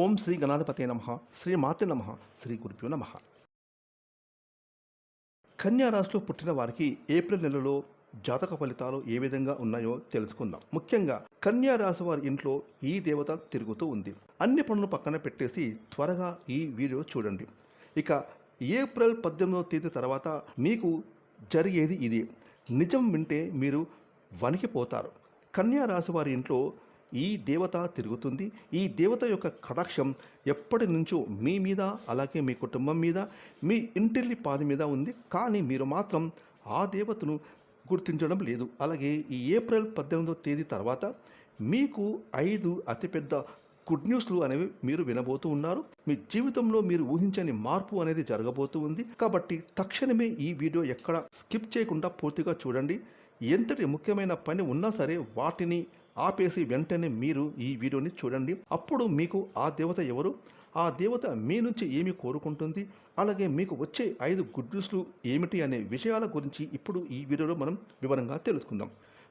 ఓం శ్రీ గణాధిపతే నమ శ్రీ మాతే నమ శ్రీ గురుభ్యో నమ. కన్యా రాశిలో పుట్టిన వారికి ఏప్రిల్ నెలలో జాతక ఫలితాలు ఏ విధంగా ఉన్నాయో తెలుసుకుందాం. ముఖ్యంగా కన్యా రాశి వారి ఇంట్లో ఈ దేవత తిరుగుతూ ఉంది. అన్ని పనులు పక్కన పెట్టేసి త్వరగా ఈ వీడియో చూడండి. ఇక ఏప్రిల్ పద్దెనిమిదవ తేదీ తర్వాత మీకు జరిగేది ఇది. నిజం వింటే మీరు వణికిపోతారు. కన్యా రాశి వారి ఇంట్లో ఈ దేవత తిరుగుతుంది. ఈ దేవత యొక్క కటాక్షం ఎప్పటి నుంచో మీ మీద అలాగే మీ కుటుంబం మీద మీ ఇంటిల్లి పాది మీద ఉంది. కానీ మీరు మాత్రం ఆ దేవతను గుర్తించడం లేదు. అలాగే ఈ ఏప్రిల్ పద్దెనిమిదో తేదీ తర్వాత మీకు ఐదు అతిపెద్ద గుడ్ న్యూస్లు అనేవి మీరు వినబోతూ ఉన్నారు. మీ జీవితంలో మీరు ఊహించని మార్పు అనేది జరగబోతూ ఉంది. కాబట్టి తక్షణమే ఈ వీడియో ఎక్కడ స్కిప్ చేయకుండా పూర్తిగా చూడండి. ఎంతటి ముఖ్యమైన పని ఉన్నా సరే వాటిని ఆపేసి వెంటనే మీరు ఈ వీడియోని చూడండి. అప్పుడు మీకు ఆ దేవత ఎవరు? ఆ దేవత మీ నుంచి ఏమి కోరుకుంటుంది? అలాగే మీకు వచ్చే ఐదు గుడ్ న్యూస్లు ఏమిటి అనే విషయాల గురించి ఇప్పుడు ఈ వీడియోలో మనం వివరంగా తెలుసుకుందాం.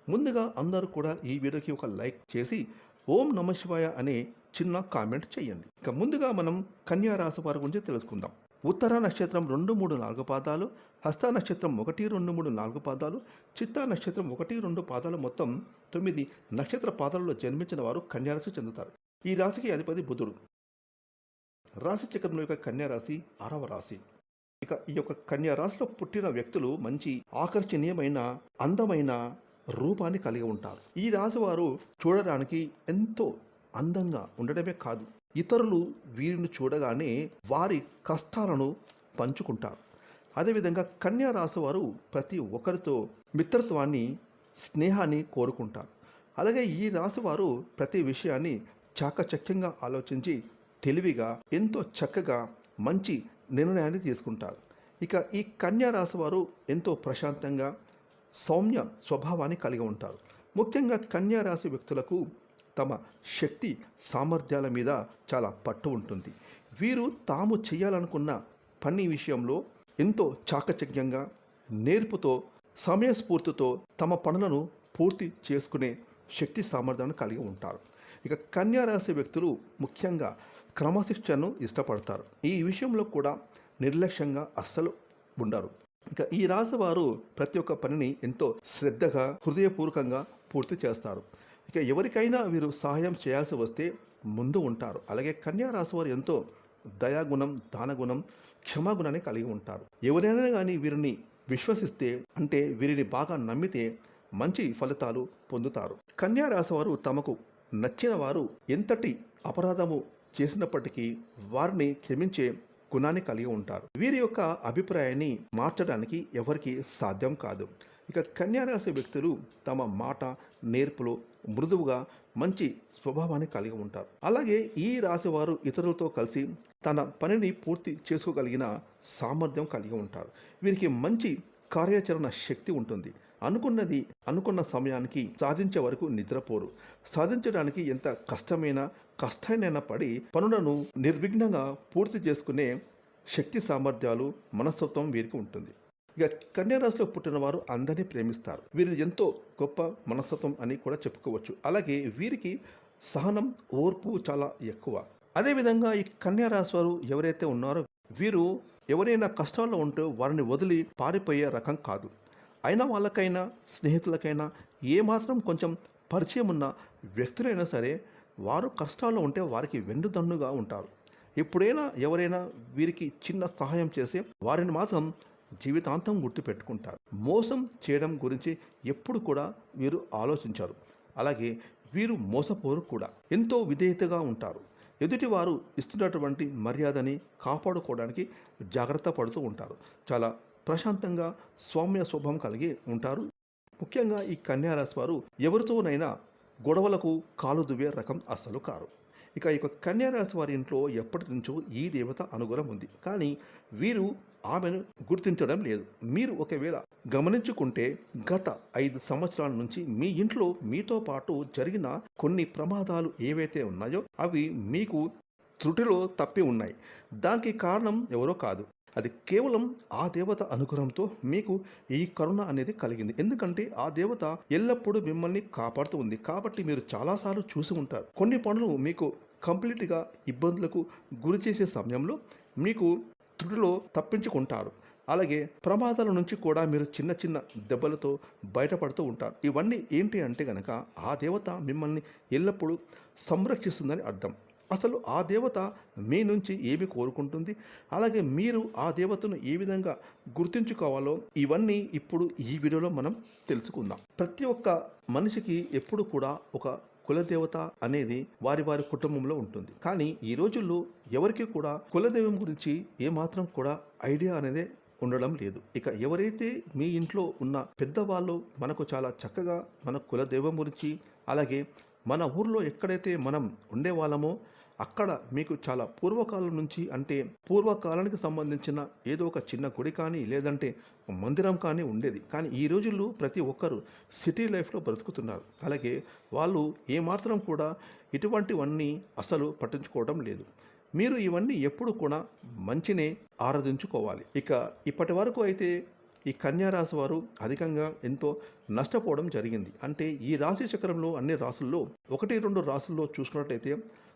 ముందుగా అందరూ కూడా ఈ వీడియోకి ఒక లైక్ చేసి ఓం నమ శివాయ అనే చిన్న కామెంట్ చేయండి. ఇక ముందుగా మనం కన్యా రాశి వారి గురించి తెలుసుకుందాం. ఉత్తర నక్షత్రం రెండు మూడు నాలుగు పాదాలు హస్త నక్షత్రం ఒకటి రెండు మూడు నాలుగు పాదాలు చిత్తా నక్షత్రం ఒకటి రెండు పాదాలు మొత్తం తొమ్మిది నక్షత్ర పాదాలలో జన్మించిన వారు కన్యారాశి చెందుతారు. ఈ రాశికి అధిపతి బుధుడు. రాశి చక్రం యొక్క కన్యారాశి ఆరవ రాశి. ఇక ఈ యొక్క కన్యారాశిలో పుట్టిన వ్యక్తులు మంచి ఆకర్షణీయమైన అందమైన రూపాన్ని కలిగి ఉంటారు. ఈ రాశి వారు చూడడానికి ఎంతో అందంగా ఉండడమే కాదు ఇతరులు వీరిని చూడగానే వారి కష్టాలను పంచుకుంటారు. అదేవిధంగా కన్యా రాశి వారు ప్రతి ఒక్కరితో మిత్రత్వాన్ని స్నేహాన్ని కోరుకుంటారు. అలాగే ఈ రాశి వారు ప్రతి విషయాన్ని చాకచక్యంగా ఆలోచించి తెలివిగా ఎంతో చక్కగా మంచి నిర్ణయాన్ని తీసుకుంటారు. ఇక ఈ కన్యా రాశి వారు ఎంతో ప్రశాంతంగా సౌమ్య స్వభావాన్ని కలిగి ఉంటారు. ముఖ్యంగా కన్యా రాశి వ్యక్తులకు తమ శక్తి సామర్థ్యాల మీద చాలా పట్టు ఉంటుంది. వీరు తాము చేయాలనుకున్న పని విషయంలో ఎంతో చాకచక్యంగా నేర్పుతో సమయస్ఫూర్తితో తమ పనులను పూర్తి చేసుకునే శక్తి సామర్థ్యాన్ని కలిగి ఉంటారు. ఇక కన్యా రాశి వ్యక్తులు ముఖ్యంగా క్రమశిక్షణను ఇష్టపడతారు. ఈ విషయంలో కూడా నిర్లక్ష్యంగా అస్సలు ఉండరు. ఇక ఈ రాశి వారు ప్రతి ఒక్క పనిని ఎంతో శ్రద్ధగా హృదయపూర్వకంగా పూర్తి చేస్తారు. ఇక ఎవరికైనా వీరు సహాయం చేయాల్సి వస్తే ముందు ఉంటారు. అలాగే కన్యా రాశి వారు ఎంతో దయాగుణం దానగుణం క్షమాగుణాన్ని కలిగి ఉంటారు. ఎవరైనా కానీ వీరిని విశ్వసిస్తే అంటే వీరిని బాగా నమ్మితే మంచి ఫలితాలు పొందుతారు. కన్యా రాశివారు తమకు నచ్చిన వారు ఎంతటి అపరాధము చేసినప్పటికీ వారిని క్షమించే గుణాన్ని కలిగి ఉంటారు. వీరి యొక్క అభిప్రాయాన్ని మార్చడానికి ఎవరికి సాధ్యం కాదు. ఇక కన్యారాశి వ్యక్తులు తమ మాట నేర్పులో మృదువుగా మంచి స్వభావాన్ని కలిగి ఉంటారు. అలాగే ఈ రాశి వారు ఇతరులతో కలిసి తన పనిని పూర్తి చేసుకోగలిగిన సామర్థ్యం కలిగి ఉంటారు. వీరికి మంచి కార్యాచరణ శక్తి ఉంటుంది. అనుకున్నది అనుకున్న సమయానికి సాధించే వరకు నిద్రపోరు. సాధించడానికి ఎంత కష్టమైన కష్టమైనా పడి పనులను నిర్విఘ్నంగా పూర్తి చేసుకునే శక్తి సామర్థ్యాలు మనస్తత్వం వీరికి ఉంటుంది. ఇక కన్యారాశిలో పుట్టిన వారు అందరినీ ప్రేమిస్తారు. వీరిది ఎంతో గొప్ప మనస్తత్వం అని కూడా చెప్పుకోవచ్చు. అలాగే వీరికి సహనం ఓర్పు చాలా ఎక్కువ. అదేవిధంగా ఈ కన్యారాశి వారు ఎవరైతే ఉన్నారో వీరు ఎవరైనా కష్టాల్లో ఉంటే వారిని వదిలి పారిపోయే రకం కాదు. అయినా వాళ్ళకైనా స్నేహితులకైనా ఏమాత్రం కొంచెం పరిచయం ఉన్న వ్యక్తులైనా సరే వారు కష్టాల్లో ఉంటే వారికి వెన్నుదన్నుగా ఉంటారు. ఎప్పుడైనా ఎవరైనా వీరికి చిన్న సహాయం చేసి వారిని మాత్రం జీవితాంతం గుర్తుపెట్టుకుంటారు. మోసం చేయడం గురించి ఎప్పుడు కూడా వీరు ఆలోచించారు. అలాగే వీరు మోసపోరు కూడా. ఎంతో విధేయతగా ఉంటారు. ఎదుటివారు ఇస్తున్నటువంటి మర్యాదని కాపాడుకోవడానికి జాగ్రత్త పడుతూ ఉంటారు. చాలా ప్రశాంతంగా సౌమ్య స్వభావం కలిగి ఉంటారు. ముఖ్యంగా ఈ కన్యారాశి వారు ఎవరితోనైనా గొడవలకు కాలు దువ్వే రకం అస్సలు కారు. ఇక ఈ కన్యారాశి వారి ఇంట్లో ఎప్పటి నుంచో ఈ దేవత అనుగ్రహం ఉంది. కానీ వీరు ఆమెను గుర్తించడం లేదు. మీరు ఒకవేళ గమనించుకుంటే గత ఐదు సంవత్సరాల నుంచి మీ ఇంట్లో మీతో పాటు జరిగిన కొన్ని ప్రమాదాలు ఏవైతే ఉన్నాయో అవి మీకు త్రుటిలో తప్పి ఉన్నాయి. దానికి కారణం ఎవరో కాదు. అది కేవలం ఆ దేవత అనుగ్రహంతో మీకు ఈ కరుణ అనేది కలిగింది. ఎందుకంటే ఆ దేవత ఎల్లప్పుడూ మిమ్మల్ని కాపాడుతూ ఉంది. కాబట్టి మీరు చాలాసార్లు చూసి ఉంటారు. కొన్ని పనులు మీకు కంప్లీట్గా ఇబ్బందులకు గురి చేసే సమయంలో మీకు త్రుటిలో తప్పించుకుంటారు. అలాగే ప్రమాదాల నుంచి కూడా మీరు చిన్న చిన్న దెబ్బలతో బయటపడుతూ ఉంటారు. ఇవన్నీ ఏంటి అంటే కనుక ఆ దేవత మిమ్మల్ని ఎల్లప్పుడూ సంరక్షిస్తుందని అర్థం. అసలు ఆ దేవత మీ నుంచి ఏమి కోరుకుంటుంది? అలాగే మీరు ఆ దేవతను ఏ విధంగా గుర్తుంచుకోవాలో ఇవన్నీ ఇప్పుడు ఈ వీడియోలో మనం తెలుసుకుందాం. ప్రతి ఒక్క మనిషికి ఎప్పుడు కూడా ఒక కులదేవత అనేది వారి వారి కుటుంబంలో ఉంటుంది. కానీ ఈ రోజుల్లో ఎవరికి కూడా కులదైవం గురించి ఏమాత్రం కూడా ఐడియా అనేది ఉండడం లేదు. ఇక ఎవరైతే మీ ఇంట్లో ఉన్న పెద్దవాళ్ళు మనకు చాలా చక్కగా మన కులదైవం గురించి అలాగే మన ఊర్లో ఎక్కడైతే మనం ఉండేవాళ్ళమో అక్కడ మీకు చాలా పూర్వకాలం నుంచి అంటే పూర్వకాలానికి సంబంధించిన ఏదో ఒక చిన్న గుడి కానీ లేదంటే మందిరం కానీ ఉండేది. కానీ ఈ రోజుల్లో ప్రతి ఒక్కరు సిటీ లైఫ్లో బ్రతుకుతున్నారు. అలాగే వాళ్ళు ఏమాత్రం కూడా ఇటువంటివన్నీ అసలు పట్టించుకోవడం లేదు. మీరు ఇవన్నీ ఎప్పుడు కూడా మంచినే ఆరాధించుకోవాలి. ఇక ఇప్పటి వరకు అయితే ఈ కన్యా వారు అధికంగా ఎంతో నష్టపోవడం జరిగింది. అంటే ఈ రాశి చక్రంలో అన్ని రాసుల్లో ఒకటి రెండు రాసుల్లో చూసుకున్నట్టయితే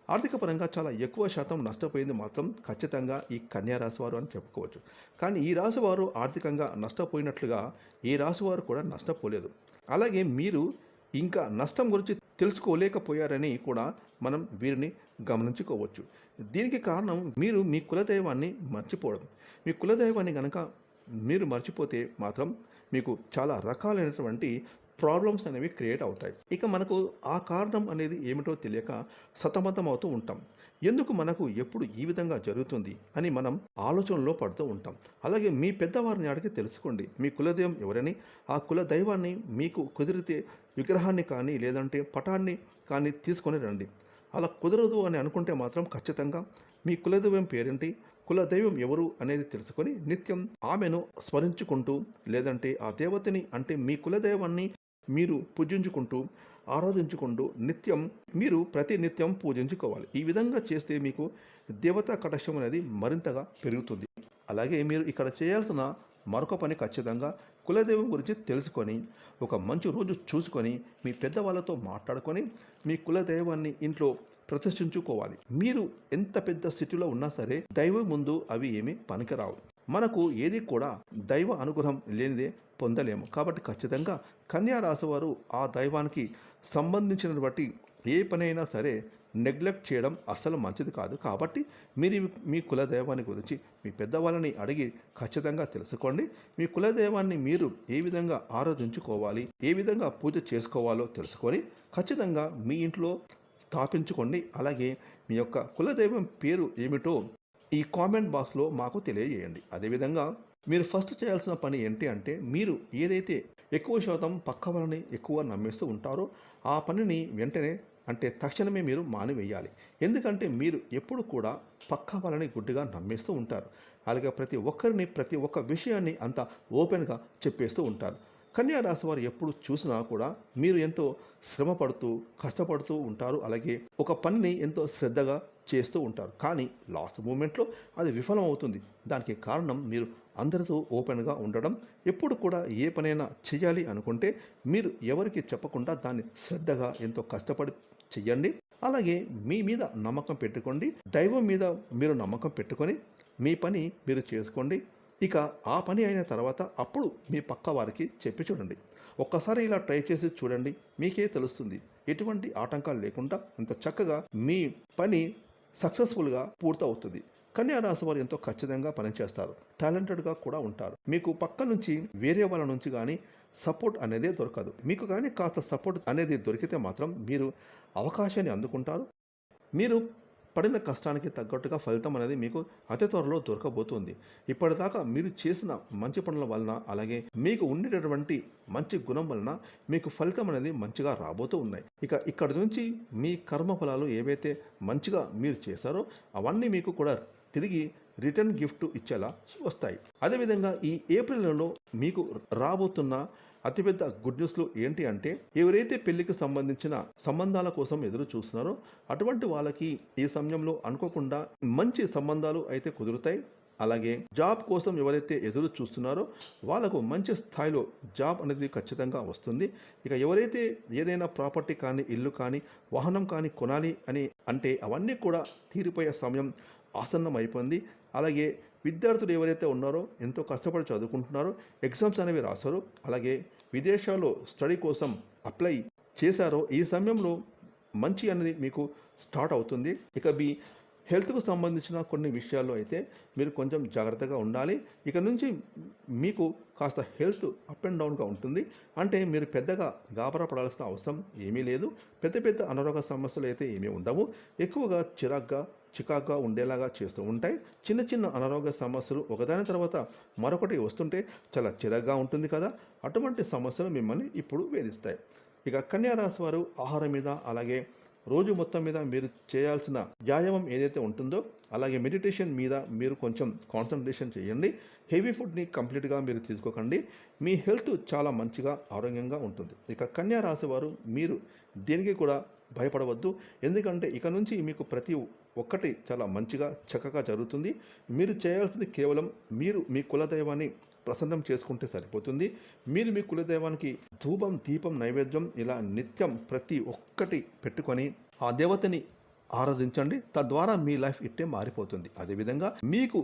ఆర్థిక పరంగా చాలా ఎక్కువ శాతం నష్టపోయింది మాత్రం ఖచ్చితంగా ఈ కన్యా రాశివారు అని చెప్పుకోవచ్చు. కానీ ఈ రాశి వారు ఆర్థికంగా నష్టపోయినట్లుగా ఈ రాశి వారు కూడా నష్టపోలేదు. అలాగే మీరు ఇంకా నష్టం గురించి తెలుసుకోలేకపోయారని కూడా మనం వీరిని గమనించుకోవచ్చు. దీనికి కారణం మీరు మీ కులదైవాన్ని మర్చిపోవడం. మీ కులదైవాన్ని కనుక మీరు మర్చిపోతే మాత్రం మీకు చాలా రకాలైనటువంటి ప్రాబ్లమ్స్ అనేవి క్రియేట్ అవుతాయి. ఇక మనకు ఆ కారణం అనేది ఏమిటో తెలియక సతమతం అవుతూ ఉంటాం. ఎందుకు మనకు ఎప్పుడు ఈ విధంగా జరుగుతుంది అని మనం ఆలోచనలో పడుతూ ఉంటాం. అలాగే మీ పెద్దవారిని అడిగి తెలుసుకోండి. మీ కులదైవం ఎవరని? ఆ కుల దైవాన్ని మీకు కుదిరితే విగ్రహాన్ని కానీ లేదంటే పటాన్ని కానీ తీసుకొని రండి. అలా కుదరదు అని అనుకుంటే మాత్రం ఖచ్చితంగా మీ కులదైవం పేరేంటి? కులదైవం ఎవరు అనేది తెలుసుకొని నిత్యం ఆమెను స్మరించుకుంటూ లేదంటే ఆ దేవతని అంటే మీ కులదైవాన్ని మీరు పూజించుకుంటూ ఆరాధించుకుంటూ నిత్యం మీరు ప్రతి నిత్యం పూజించుకోవాలి. ఈ విధంగా చేస్తే మీకు దేవతా కటాక్షం అనేది మరింతగా పెరుగుతుంది. అలాగే మీరు ఇక్కడ చేయాల్సిన మరొక పని ఖచ్చితంగా కులదైవం గురించి తెలుసుకొని ఒక మంచి రోజు చూసుకొని మీ పెద్దవాళ్ళతో మాట్లాడుకొని మీ కులదైవాన్ని ఇంట్లో ప్రతిష్ఠించుకోవాలి. మీరు ఎంత పెద్ద సిటీలో ఉన్నా సరే దైవం ముందు అవి ఏమీ పనికిరావు. మనకు ఏది కూడా దైవ అనుగ్రహం లేనిదే పొందలేము. కాబట్టి ఖచ్చితంగా కన్యా ఆ దైవానికి సంబంధించిన బట్టి ఏ పనైనా సరే నెగ్లెక్ట్ చేయడం అస్సలు మంచిది కాదు. కాబట్టి మీరు మీ కులదైవాన్ని గురించి మీ పెద్దవాళ్ళని అడిగి ఖచ్చితంగా తెలుసుకోండి. మీ కులదైవాన్ని మీరు ఏ విధంగా ఆరాధించుకోవాలి ఏ విధంగా పూజ చేసుకోవాలో తెలుసుకొని ఖచ్చితంగా మీ ఇంట్లో స్థాపించుకోండి. అలాగే మీ యొక్క కులదైవం పేరు ఏమిటో ఈ కామెంట్ బాక్స్లో మాకు తెలియజేయండి. అదేవిధంగా మీరు ఫస్ట్ చేయాల్సిన పని ఏంటి అంటే మీరు ఏదైతే ఎక్కువ శాతం పక్క వాళ్ళని ఎక్కువ నమ్మేస్తూ ఉంటారో. ఆ పనిని వెంటనే అంటే తక్షణమే మీరు మానివేయాలి. ఎందుకంటే మీరు ఎప్పుడు కూడా పక్క వాళ్ళని గుడ్డిగా నమ్మేస్తూ ఉంటారు. అలాగే ప్రతి ఒక్కరిని ప్రతి ఒక్క విషయాన్ని అంత ఓపెన్గా చెప్పేస్తూ ఉంటారు. కన్యా రాశి వారు ఎప్పుడు చూసినా కూడా మీరు ఎంతో శ్రమ పడుతూ కష్టపడుతూ ఉంటారు. అలాగే ఒక పనిని ఎంతో శ్రద్ధగా చేస్తూ ఉంటారు. కానీ లాస్ట్ మూమెంట్లో అది విఫలం అవుతుంది దానికి కారణం మీరు అందరితో ఓపెన్గా ఉండడం ఎప్పుడు కూడా ఏ పనైనా చేయాలి అనుకుంటే మీరు ఎవరికి చెప్పకుండా దాన్ని శ్రద్ధగా ఎంతో కష్టపడి చెయ్యండి. అలాగే మీ మీద నమ్మకం పెట్టుకోండి. దైవం మీద మీరు నమ్మకం పెట్టుకొని మీ పని మీరు చేసుకోండి. ఇక ఆ పని అయిన తర్వాత అప్పుడు మీ పక్క వారికి చెప్పి చూడండి. ఒక్కసారి ఇలా ట్రై చేసి చూడండి. మీకే తెలుస్తుంది. ఎటువంటి ఆటంకాలు లేకుండా ఇంత చక్కగా మీ పని సక్సెస్ఫుల్గా పూర్తవుతుంది. కన్యారాశి వారు ఎంతో ఖచ్చితంగా పనిచేస్తారు. టాలెంటెడ్గా కూడా ఉంటారు. మీకు పక్క నుంచి వేరే వాళ్ళ నుంచి కానీ సపోర్ట్ అనేది దొరకదు. మీకు కానీ కాస్త సపోర్ట్ అనేది దొరికితే మాత్రం మీరు అవకాశాన్ని అందుకుంటారు. మీరు పడిన కష్టానికి తగ్గట్టుగా ఫలితం అనేది మీకు అతి త్వరలో దొరకబోతుంది. ఇప్పటిదాకా మీరు చేసిన మంచి పనుల వలన అలాగే మీకు ఉండేటటువంటి మంచి గుణం వలన మీకు ఫలితం అనేది మంచిగా రాబోతూ ఉన్నాయి. ఇక ఇక్కడ నుంచి మీ కర్మ ఫలాలు ఏవైతే మంచిగా మీరు చేశారో అవన్నీ మీకు కూడా తిరిగి రిటర్న్ గిఫ్ట్ ఇచ్చేలా వస్తాయి. అదేవిధంగా ఈ ఏప్రిల్ నెలలో మీకు రాబోతున్న అతిపెద్ద గుడ్ న్యూస్లు ఏంటి అంటే ఎవరైతే పెళ్ళికి సంబంధించిన సంబంధాల కోసం ఎదురు చూస్తున్నారో అటువంటి వాళ్ళకి ఈ సమయంలో అనుకోకుండా మంచి సంబంధాలు అయితే కుదురుతాయి. అలాగే జాబ్ కోసం ఎవరైతే ఎదురు చూస్తున్నారో వాళ్ళకు మంచి స్థాయిలో జాబ్ అనేది ఖచ్చితంగా వస్తుంది. ఇక ఎవరైతే ఏదైనా ప్రాపర్టీ కానీ ఇల్లు కానీ వాహనం కానీ కొనాలి అని అంటే అవన్నీ కూడా తీరిపోయే సమయం ఆసన్నం అయిపోయింది అలాగే విద్యార్థులు ఎవరైతే ఉన్నారో ఎంతో కష్టపడి చదువుకుంటున్నారో ఎగ్జామ్స్ అనేవి రాశారో అలాగే విదేశాల్లో స్టడీ కోసం అప్లై చేశారో ఈ సమయంలో మంచి అనేది మీకు స్టార్ట్ అవుతుంది. ఇక మీ హెల్త్కు సంబంధించిన కొన్ని విషయాల్లో అయితే మీరు కొంచెం జాగ్రత్తగా ఉండాలి. ఇక నుంచి మీకు కాస్త హెల్త్ అప్ అండ్ డౌన్గా ఉంటుంది. అంటే మీరు పెద్దగా గాబరా పడాల్సిన అవసరం ఏమీ లేదు. పెద్ద పెద్ద అనారోగ్య సమస్యలు అయితే ఏమీ ఉండవు. ఎక్కువగా చిరాగ్గా చికాగ్గా ఉండేలాగా చేస్తూ ఉంటాయి. చిన్న చిన్న అనారోగ్య సమస్యలు ఒకదాని తర్వాత మరొకటి వస్తుంటే చాలా చిరగ్గా ఉంటుంది కదా? అటువంటి సమస్యలు మిమ్మల్ని ఇప్పుడు వేధిస్తాయి. ఇక కన్యారాశి వారు ఆహారం మీద అలాగే రోజు మొత్తం మీద మీరు చేయాల్సిన వ్యాయామం ఏదైతే ఉంటుందో అలాగే మెడిటేషన్ మీద మీరు కొంచెం కాన్సన్ట్రేషన్ చేయండి. హెవీ ఫుడ్ని కంప్లీట్గా మీరు తీసుకోకండి. మీ హెల్త్ చాలా మంచిగా ఆరోగ్యంగా ఉంటుంది. ఇక కన్యా రాశి వారు మీరు దేనికి కూడా భయపడవద్దు. ఎందుకంటే ఇక నుంచి మీకు ప్రతి ఒక్కటి చాలా మంచిగా చక్కగా జరుగుతుంది. మీరు చేయాల్సింది కేవలం మీరు మీ కులదైవాన్ని ప్రసన్నం చేసుకుంటే సరిపోతుంది. మీరు మీ కులదైవానికి ధూపం దీపం నైవేద్యం ఇలా నిత్యం ప్రతి ఒక్కటి పెట్టుకొని ఆ దేవతని ఆరాధించండి. తద్వారా మీ లైఫ్ ఇట్టే మారిపోతుంది. అదేవిధంగా మీకు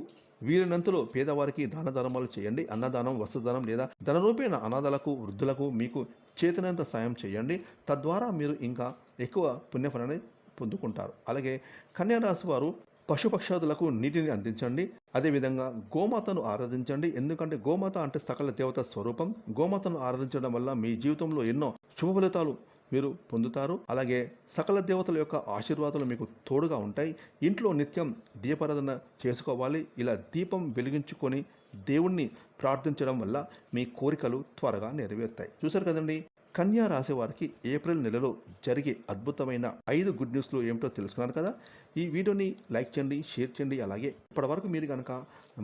వీరినంతలో పేదవారికి దాన ధర్మాలు చేయండి. అన్నదానం వస్త్రదానం లేదా ధనరూపేణ అనాథలకు వృద్ధులకు మీకు చేతనంత సాయం చేయండి. తద్వారా మీరు ఇంకా ఎక్కువ పుణ్యఫలాన్ని పొందుకుంటారు. అలాగే కన్యారాశి వారు పశుపక్షాదులకు నీటిని అందించండి. అదేవిధంగా గోమాతను ఆరాధించండి. ఎందుకంటే గోమాత అంటే సకల దేవత స్వరూపం. గోమాతను ఆరాధించడం వల్ల మీ జీవితంలో ఎన్నో శుభ ఫలితాలు మీరు పొందుతారు. అలాగే సకల దేవతల యొక్క ఆశీర్వాదాలు మీకు తోడుగా ఉంటాయి. ఇంట్లో నిత్యం దీపారాధన చేసుకోవాలి. ఇలా దీపం వెలిగించుకొని దేవుణ్ణి ప్రార్థించడం వల్ల మీ కోరికలు త్వరగా నెరవేరుతాయి. చూసారు కదండి? కన్యా రాశి వారికి ఏప్రిల్ నెలలో జరిగే అద్భుతమైన ఐదు గుడ్ న్యూస్లు ఏమిటో తెలుసుకున్నారు కదా? ఈ వీడియోని లైక్ చేయండి షేర్ చేయండి. అలాగే ఇప్పటివరకు మీరు కనుక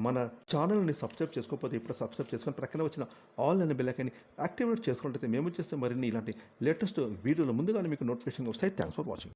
మన ఛానల్ని సబ్స్క్రైబ్ చేసుకోకపోతే ఇప్పుడు సబ్స్క్రైబ్ చేసుకొని ప్రక్కన వచ్చిన ఆల్ అనే బెల్లైకని యాక్టివేట్ చేసుకుంటే మేము చేస్తే మరిన్ని ఇలాంటి లేటెస్ట్ వీడియోలు ముందుగానే మీకు నోటిఫికేషన్ వస్తాయి. Thanks for watching